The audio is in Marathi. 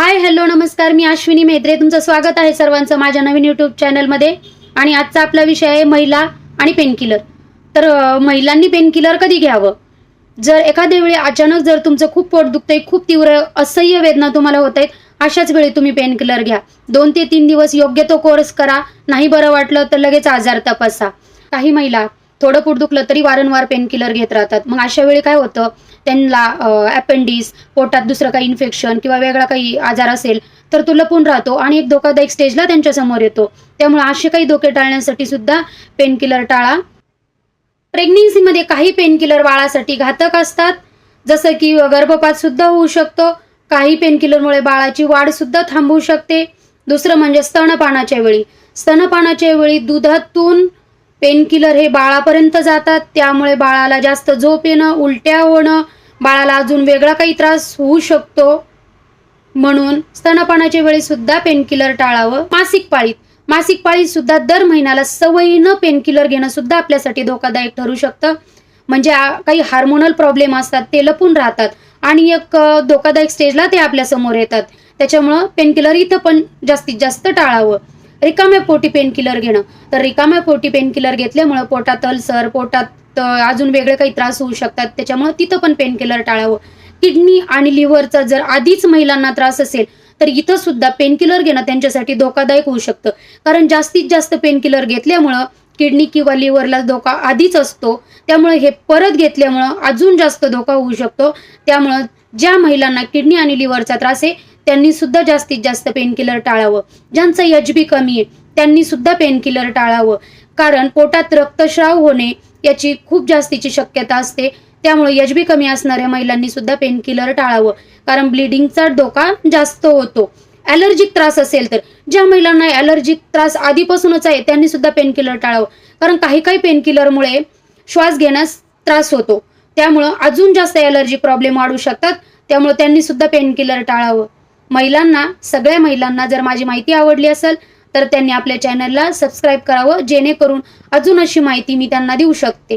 हाय हॅलो नमस्कार मी अश्विनी मेत्रे तुमचं स्वागत आहे सर्वांचं माझ्या नवीन यूट्यूब चॅनलमध्ये आणि आजचा आपला विषय आहे महिला आणि पेनकिलर तर महिलांनी पेनकिलर कधी घ्यावं? जर एखाद्या वेळी अचानक जर तुमचं खूप पोट दुखतंय खूप तीव्र असह्य वेदना तुम्हाला होत आहेत अशाच वेळी तुम्ही पेनकिलर घ्या. दोन ते तीन दिवस योग्य तो कोर्स करा. नाही बरं वाटलं तर लगेच आजार तपासा. काही महिला थोडं पोट दुखलं तरी वारंवार पेनकिलर घेत राहतात. मग अशा वेळी काय होतं? त्यांना अपेंडिस पोटात दुसरं काही इन्फेक्शन किंवा वेगळा काही आजार असेल तर तो लपून राहतो आणि एक धोकादायक स्टेजला त्यांच्यासमोर येतो. त्यामुळे असे काही धोके टाळण्यासाठी सुद्धा पेनकिलर टाळा. प्रेग्नेन्सीमध्ये काही पेनकिलर बाळासाठी घातक असतात. जसं की गर्भपात सुद्धा होऊ शकतो. काही पेनकिलरमुळे बाळाची वाढ सुद्धा थांबवू शकते. दुसरं म्हणजे स्तनपानाच्या वेळी. स्तनपानाच्या वेळी दुधातून पेनकिलर हे बाळापर्यंत जातात. त्यामुळे बाळाला जास्त झोप येणं उलट्या होणं बाळाला अजून वेगळा काही त्रास होऊ शकतो. म्हणून स्तनपानाच्या वेळी सुद्धा पेनकिलर टाळावं. मासिक पाळीत. मासिक पाळीत सुद्धा दर महिन्याला सवयीनं पेनकिलर घेणं सुद्धा आपल्यासाठी धोकादायक ठरू शकतं. म्हणजे काही हार्मोनल प्रॉब्लेम असतात ते लपून राहतात आणि एक धोकादायक स्टेजला ते आपल्यासमोर येतात. त्याच्यामुळं पेनकिलर इथं पण जास्तीत जास्त टाळावं. रिकाम्या पोटी पेनकिलर घेणं. तर रिकाम्या पोटी पेनकिलर घेतल्यामुळं पोटात अल्सर पोटात अजून वेगळे काही त्रास होऊ शकतात. त्याच्यामुळं तिथं पण पेनकिलर टाळावं. किडनी आणि लिव्हरचा जर आधीच महिलांना त्रास असेल तर इथं सुद्धा पेनकिलर घेणं त्यांच्यासाठी धोकादायक होऊ शकतं. कारण जास्तीत जास्त पेनकिलर घेतल्यामुळं किडनी किंवा लिव्हरला धोका आधीच असतो. त्यामुळे हे परत घेतल्यामुळं अजून जास्त धोका होऊ शकतो. त्यामुळं ज्या महिलांना किडनी आणि लिव्हरचा त्रास आहे त्यांनी सुद्धा जास्तीत जास्त पेनकिलर टाळावं. ज्यांचं एच बी कमी आहे त्यांनी सुद्धा पेनकिलर टाळावं. कारण पोटात रक्तस्राव होणे याची खूप जास्तीची शक्यता असते. त्यामुळे एच बी कमी असणाऱ्या महिलांनी सुद्धा पेनकिलर टाळावं. कारण ब्लिडिंगचा धोका जास्त होतो. ॲलर्जिक त्रास असेल तर ज्या महिलांना ॲलर्जिक त्रास आधीपासूनच आहे त्यांनी सुद्धा पेनकिलर टाळावं. कारण काही काही पेनकिलरमुळे श्वास घेण्यास त्रास होतो. त्यामुळं अजून जास्त ॲलर्जी प्रॉब्लेम वाढू शकतात. त्यामुळे त्यांनी सुद्धा पेनकिलर टाळावं. महिलांना सगळ्या महिलांना जर माझी माहिती आवडली असेल तर त्यांनी आपल्या चॅनलला सबस्क्राईब करावं जेणेकरून अजून अशी माहिती मी त्यांना देऊ शकते.